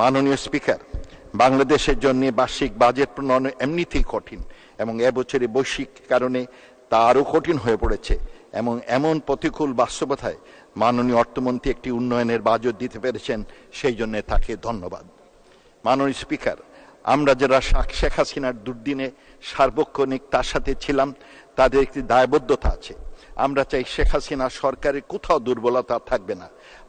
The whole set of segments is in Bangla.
মাননীয় স্পিকার, বাংলাদেশের জন্য বার্ষিক বাজেট প্রণয়ন এমনিতেই কঠিন এবং এবছরে বৈশ্বিক কারণে তা আরও কঠিন হয়ে পড়েছে এবং এমন প্রতিকূল বাস্তবতায় মাননীয় অর্থমন্ত্রী একটি উন্নয়নের বাজেট দিতে পেরেছেন, সেই জন্য তাকে ধন্যবাদ। মাননীয় স্পিকার, আমরা যারা শেখ হাসিনার দুর্দিনে সার্বক্ষণিক তার সাথে ছিলাম, তাদের একটি দায়বদ্ধতা আছে। আমরা চাই শেখ হাসিনা সরকারের কোথাও দুর্বলতা থাকবে না।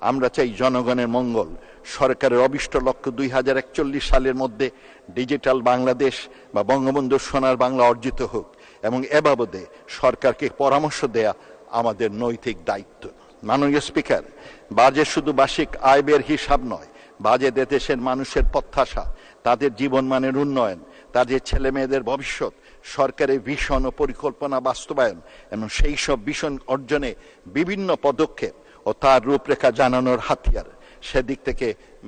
আমরা চাই জনগণের মঙ্গল। সরকারের অবিষ্ট লক্ষ্য দুই হাজার একচল্লিশ সালের মধ্যে ডিজিটাল বাংলাদেশ বা বঙ্গবন্ধু সোনার বাংলা অর্জিত হোক এবং এ বাবদে সরকারকে পরামর্শ দেয়া আমাদের নৈতিক দায়িত্ব। মাননীয় স্পিকার বাজেট শুধু বার্ষিক আয় হিসাব নয় বাজেট দেশের মানুষের প্রত্যাশা, তাদের জীবনমানের উন্নয়ন তাদের ছেলে মেয়েদের ভবিষ্যৎ, সরকারের ভীষণ ও পরিকল্পনা বাস্তবায়ন এবং সেই সব ভীষণ অর্জনে বিভিন্ন পদক্ষেপ ও তার রূপরেখা জানানোর হাতিয়ার সেদিক থেকে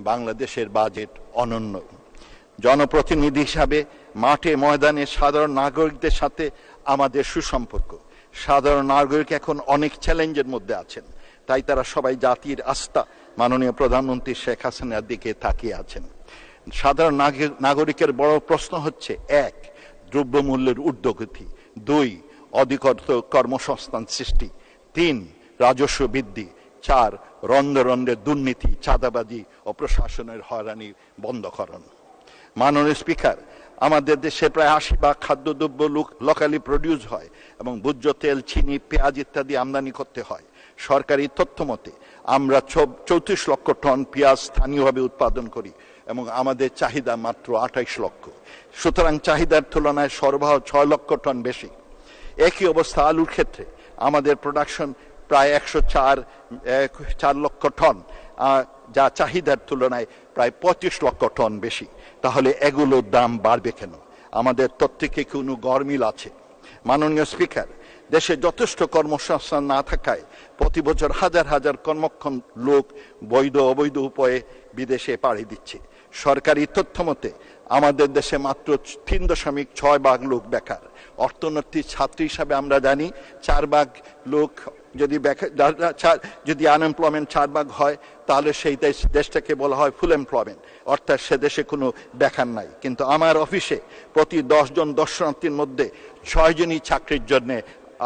বাংলাদেশের বাজেট অনন্য। জনপ্রতিনিধি হিসাবে মাঠে ময়দানে সাধারণ নাগরিকদের সাথে আমাদের সুসম্পর্ক। সাধারণ নাগরিক এখন অনেক চ্যালেঞ্জের মধ্যে আছেন। তাই তারা সবাই জাতির আস্থা মাননীয় প্রধানমন্ত্রী শেখ হাসিনার দিকে তাকিয়ে আছেন। সাধারণ নাগরিকের বড় প্রশ্ন হচ্ছে, এক, দ্রব্যমূল্যের ঊর্ধ্বগতি, দুই, অধিকর্ত কর্মসংস্থান সৃষ্টি, তিন, রাজস্ব বৃদ্ধি, চার রন্ধে রন্ধে দুর্নীতি, চাঁদাবাজি ও প্রশাসনের হয়রানি বন্ধকরণ। মাননীয় স্পিকার, আমাদের দেশে প্রায় আশি ভাগ খাদ্যদ্রব্য লোকালি প্রডিউস হয় এবং ভোজ্য তেল, চিনি, পেঁয়াজ ইত্যাদি আমদানি করতে হয়। সরকারি তথ্য মতে আমরা চৌত্রিশ লক্ষ টন পেঁয়াজ স্থানীয়ভাবে উৎপাদন করি। এবং আমাদের চাহিদা মাত্র আঠাইশ লক্ষ। সুতরাং চাহিদার তুলনায় সরবরাহ ছয় লক্ষ টন বেশি। একই অবস্থা আলুর ক্ষেত্রে। আমাদের প্রোডাকশন প্রায় একশো চার চার লক্ষ টন যা চাহিদার তুলনায় প্রায় পঁচিশ লক্ষ টন বেশি। তাহলে এগুলোর দাম বাড়বে কেন? আমাদের তত্ত্বে কোনো গরমিল আছে। মাননীয় স্পিকার, দেশে যথেষ্ট কর্মসংস্থান না থাকায় প্রতি বছর হাজার হাজার কর্মক্ষম লোক বৈধ অবৈধ উপায়ে বিদেশে পাড়ি দিচ্ছে। সরকারি তথ্য মতে, আমাদের দেশে মাত্র তিন দশমিক ছয় ভাগ লোক বেকার। অর্থনৈতিক ছাত্রী হিসাবে আমরা জানি, চার ভাগ লোক যদি যদি আনএমপ্লয়মেন্ট চার ভাগ হয়, তাহলে সেই দেশ দেশটাকে বলা হয় ফুল এমপ্লয়মেন্ট অর্থাৎ সে দেশে কোনো বেকার নাই। কিন্তু আমার অফিসে প্রতি দশজন দর্শনার্থীর মধ্যে ছয়জনই চাকরির জন্যে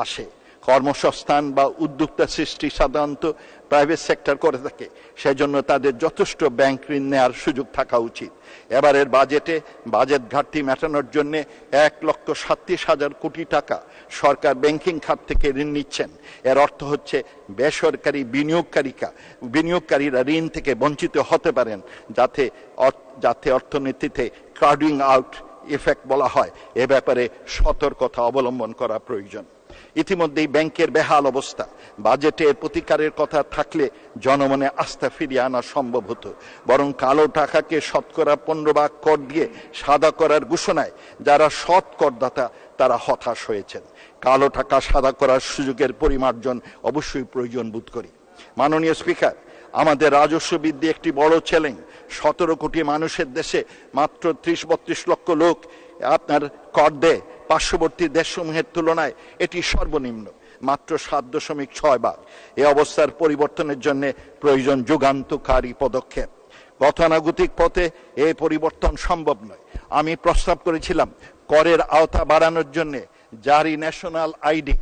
আসে। কর্মসংস্থান বা উদ্যোক্তা সৃষ্টি সাধারণত প্রাইভেট সেক্টর করে থাকে। সেজন্য তাদের যথেষ্ট ব্যাংক ঋণ নেওয়ার সুযোগ থাকা উচিত। এবারের বাজেটে বাজেট ঘাটতি মেটানোর জন্য এক লক্ষ সাতত্রিশ হাজার কোটি টাকা সরকার ব্যাংকিং খাত থেকে ঋণ নিচ্ছেন। এর অর্থ হচ্ছে বেসরকারি বিনিয়োগকারীকা বিনিয়োগকারীরা ঋণ থেকে বঞ্চিত হতে পারেন যাতে যাতে অর্থনীতিতে ক্রাউডিং আউট ইফেক্ট বলা হয়। এ ব্যাপারে সতর্কতা অবলম্বন করা প্রয়োজন। ইতিমধ্যেই ব্যাংকের বেহাল অবস্থা। বাজেটের প্রতিকারের কথা থাকলে জনমনে আস্থা ফিরিয়ে আনা সম্ভব হতো। বরং কালো টাকাকে শতকরা পনেরো ভাগ কর দিয়ে সাদা করার ঘোষণায় যারা সৎ করদাতা, তারা হতাশ হয়েছেন। কালো টাকা সাদা করার সুযোগের পরিমার্জন অবশ্যই প্রয়োজন বোধ করি। মাননীয় স্পিকার, আমাদের রাজস্ব বৃদ্ধি একটি বড় চ্যালেঞ্জ। সতেরো কোটি মানুষের দেশে মাত্র ত্রিশ বত্রিশ লক্ষ লোক আপনার কর দেয়। পার্শ্ববর্তী দেশসমূহের তুলনায় এটি সর্বনিম্ন, মাত্র সাত দশমিক ছয় ভাগ এ অবস্থার পরিবর্তনের জন্য প্রয়োজন যুগান্তকারী পদক্ষেপ। গতানুগতিক পথে এ পরিবর্তন সম্ভব নয়। আমি প্রস্তাব করেছিলাম, করের আওতা বাড়ানোর জন্যে জারি ন্যাশনাল আইডি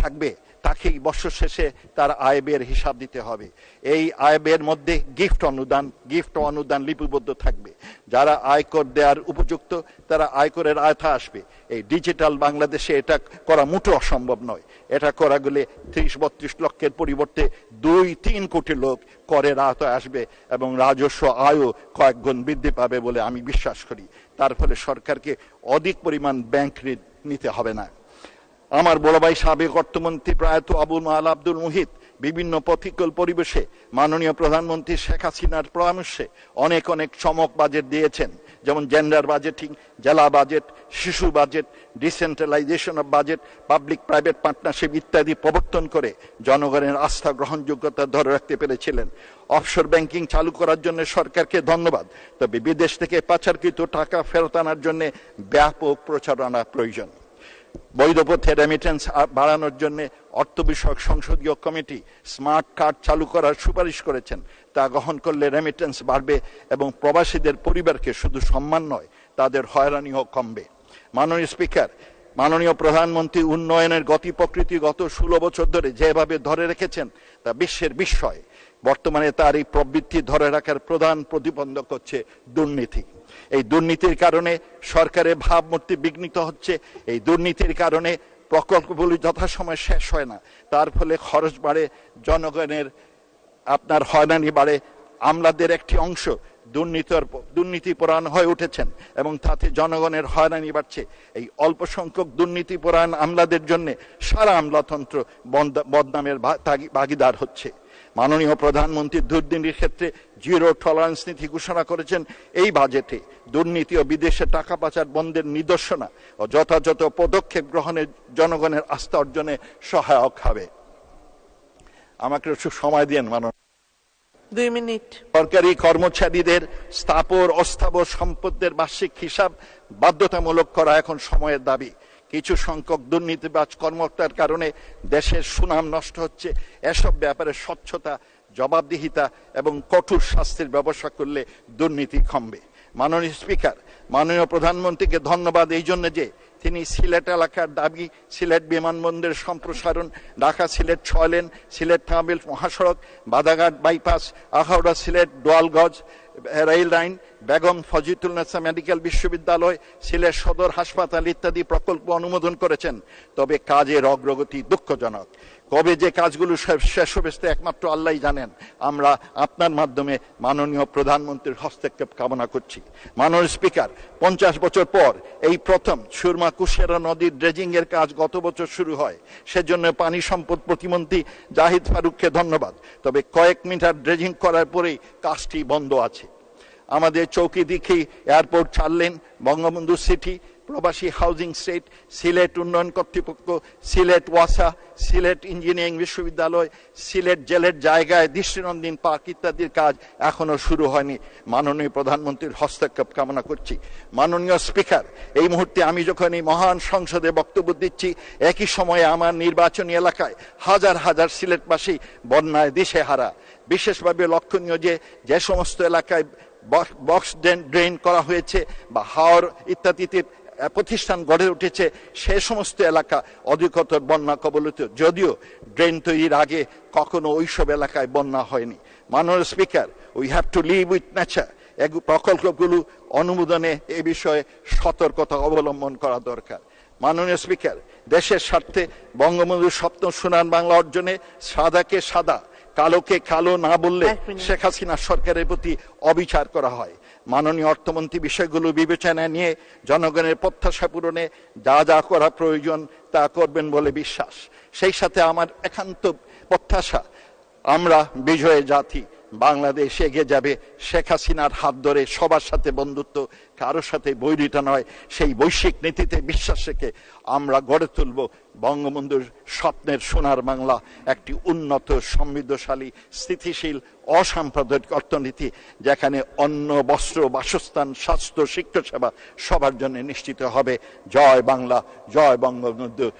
থাকবে। তাকেই বছর শেষে তার আয় ব্যয়ের হিসাব দিতে হবে। এই আয় ব্যয়ের মধ্যে গিফট অনুদান গিফট অনুদান লিপিবদ্ধ থাকবে। যারা আয়কর দেওয়ার উপযুক্ত, তারা আয়করের আয়থা আসবে। এই ডিজিটাল বাংলাদেশে এটা করা মোটো অসম্ভব নয়। এটা করা গেলে ত্রিশ, বত্রিশ লক্ষের পরিবর্তে দুই, তিন কোটি লোক করের আওতায় আসবে এবং রাজস্ব আয়ও কয়েক গুণ বৃদ্ধি পাবে বলে আমি বিশ্বাস করি। তার ফলে সরকারকে অধিক পরিমাণ ব্যাংক ঋণ নিতে হবে না। আমার বড় ভাই সাবেক অর্থমন্ত্রী প্রয়াত আবুল মাল আব্দুল মুহিত বিভিন্ন প্রতিকূল পরিবেশে মাননীয় প্রধানমন্ত্রী শেখ হাসিনার পরামর্শে অনেক অনেক চমক বাজেট দিয়েছেন। যেমন জেন্ডার বাজেটিং জেলা বাজেট শিশু budget decentralization of budget public private partnership ইত্যাদি প্রবর্তন করে জনগণের আস্থা গ্রহণযোগ্যতা ধরে রাখতে পেরেছিলেন। অফশোর ব্যাংকিং চালু করার জন্য সরকারকে ধন্যবাদ। তবে বিদেশ থেকে পাচারকৃত টাকা ফেরত আনার জন্য ব্যাপক প্রচারণা প্রয়োজন। বৈধ পথে রেমিটেন্স বাড়ানোর জন্য অর্থ বিষয়ক সংসদীয় কমিটি স্মার্ট কার্ড চালু করার সুপারিশ করেছেন। তা গ্রহণ করলে রেমিটেন্স বাড়বে এবং প্রবাসীদের পরিবারকে শুধু সম্মান নয়, তাদের হয়রানিও কমবে। মাননীয় স্পিকার মাননীয় প্রধানমন্ত্রী উন্নয়নের গতি প্রকৃতি গত ষোলো বছর ধরে যেভাবে ধরে রেখেছেন, তা বিশ্বের বিস্ময়। বর্তমানে তার এই প্রবৃত্তি ধরে রাখার প্রধান প্রতিবন্ধক হচ্ছে দুর্নীতি। এই দুর্নীতির কারণে সরকারের ভাবমূর্তি বিঘ্নিত হচ্ছে, এই দুর্নীতির কারণে প্রকল্পগুলি যথাসময়ে শেষ হয় না। তার ফলে খরচ বাড়ে, জনগণের আপনার হয়রানি বাড়ে। আমলাদের একটি অংশ দুর্নীতির দুর্নীতিপরায়ণ হয়ে উঠেছেন এবং তাতে জনগণের হয়রানি বাড়ছে। এই অল্প সংখ্যক দুর্নীতিপরায়ণ আমলাদের জন্য সারা আমলাতন্ত্র বদনামের ভাগিদার হচ্ছে। মাননীয় প্রধানমন্ত্রী দুর্নীতির ক্ষেত্রে জিরো টলারেন্স নীতি ঘোষণা করেছেন। এই বাজেটে দুর্নীতি ও বিদেশে টাকা পাচার বন্ধের নিদর্শনা ও যথাযথ পদক্ষেপ গ্রহণে জনগণের আস্থা অর্জনে সহায়ক হবে। আমাকে একটু সময় দিন মাননীয়। দুই মিনিট। সরকারি কর্মচারীদের স্থাপর অস্থাবর সম্পদের বার্ষিক হিসাব বাধ্যতামূলক করা এখন সময়ের দাবি। কিছু সংখ্যক দুর্নীতিবাজ কর্মকর্তার কারণে দেশের সুনাম নষ্ট হচ্ছে। এসব ব্যাপারে স্বচ্ছতা, জবাবদিহিতা এবং কঠোর শাস্তির ব্যবস্থা করলে দুর্নীতি কমবে। মাননীয় স্পিকার, মাননীয় প্রধানমন্ত্রীকে ধন্যবাদ এই জন্য যে তিনি সিলেট এলাকার দাবি, সিলেট বিমানবন্দরের সম্প্রসারণ, ঢাকা সিলেট ছয় লেন, সিলেট টাবিল মহাসড়ক, Badaghat bypass, Akhaura Sylhet দোয়ালগঞ্জ rail line, Begum Fazilatunnesa medical বিশ্ববিদ্যালয়, সিলেট সদর হাসপাতাল ইত্যাদি প্রকল্প অনুমোদন করেছেন। তবে কাজের অগ্রগতি দুঃখজনক। কবে যে কাজগুলো শেষ- হবে তা একমাত্র আল্লাহ জানেন। আমরা আপনার মাধ্যমে মাননীয় প্রধানমন্ত্রীর হস্তক্ষেপ কামনা করছি। মাননীয় স্পিকার, পঞ্চাশ বছর পর এই প্রথম সুরমা কুশেরা নদীর ড্রেজিং এর কাজ গত বছর শুরু হয়। সেজন্য পানি সম্পদ প্রতিমন্ত্রী জাহিদ ফারুককে ধন্যবাদ। তবে কয়েক মিটার ড্রেজিং করার পরেই কাজটি বন্ধ আছে। আমাদের চৌকি দিঘি এয়ারপোর্ট ছাড়লেন বঙ্গবন্ধু সিটি প্রবাসী হাউজিং স্টেট সিলেট উন্নয়ন কর্তৃপক্ষ সিলেট ওয়াসা সিলেট ইঞ্জিনিয়ারিং বিশ্ববিদ্যালয় সিলেট জেলের জায়গায় দৃষ্টিনন্দন পার্ক ইত্যাদির কাজ এখনও শুরু হয়নি। মাননীয় প্রধানমন্ত্রীর হস্তক্ষেপ কামনা করছি। মাননীয় স্পিকার, এই মুহূর্তে আমি যখন এই মহান সংসদে বক্তব্য দিচ্ছি, একই সময়ে আমার নির্বাচনী এলাকায় হাজার হাজার সিলেটবাসী বন্যায় দিশেহারা। বিশেষভাবে লক্ষণীয় যে যে সমস্ত এলাকায় বক্স- ড্রেন করা হয়েছে বা হাওর ইত্যাদিতে প্রতিষ্ঠান গড়ে উঠেছে সে সমস্ত এলাকা অধিকতর বন্যা কবলিত। যদিও ড্রেন তৈরির আগে কখনো ওইসব এলাকায় বন্যা হয়নি। মাননীয় speaker we have to live with nature প্রকল্পগুলো অনুমোদনে এ বিষয়ে সতর্কতা অবলম্বন করা দরকার। মাননীয় স্পিকার দেশের স্বার্থে বঙ্গবন্ধুর স্বপ্ন সুনান বাংলা অর্জনে সাদাকে সাদা কালোকে কালো না বললে শেখ হাসিনা সরকারের প্রতি অবিচার করা হয়। মাননীয় অর্থমন্ত্রী বিষয়গুলো বিবেচনায় নিয়ে জনগণের প্রত্যাশা পূরণে যা যা করা প্রয়োজন তা করবেন বলে বিশ্বাস। সেই সাথে আমার একান্ত প্রত্যাশা, আমরা বিজয়ে জাতি। বাংলাদেশ এগিয়ে যাবে। শেখ হাসিনার হাত ধরে সবার সাথে বন্ধুত্ব কারোর সাথে বৈরিতা নয়। সেই বৈশ্বিক নীতিতে বিশ্বাস রেখে আমরা গড়ে তুলব বঙ্গবন্ধুর স্বপ্নের সোনার বাংলা, একটি উন্নত, সমৃদ্ধশালী, স্থিতিশীল, অসাম্প্রদায়িক অর্থনীতি, যেখানে অন্ন, বস্ত্র, বাসস্থান, স্বাস্থ্য শিক্ষা সেবা সবার জন্য নিশ্চিত হবে। জয় বাংলা, জয় বঙ্গবন্ধু।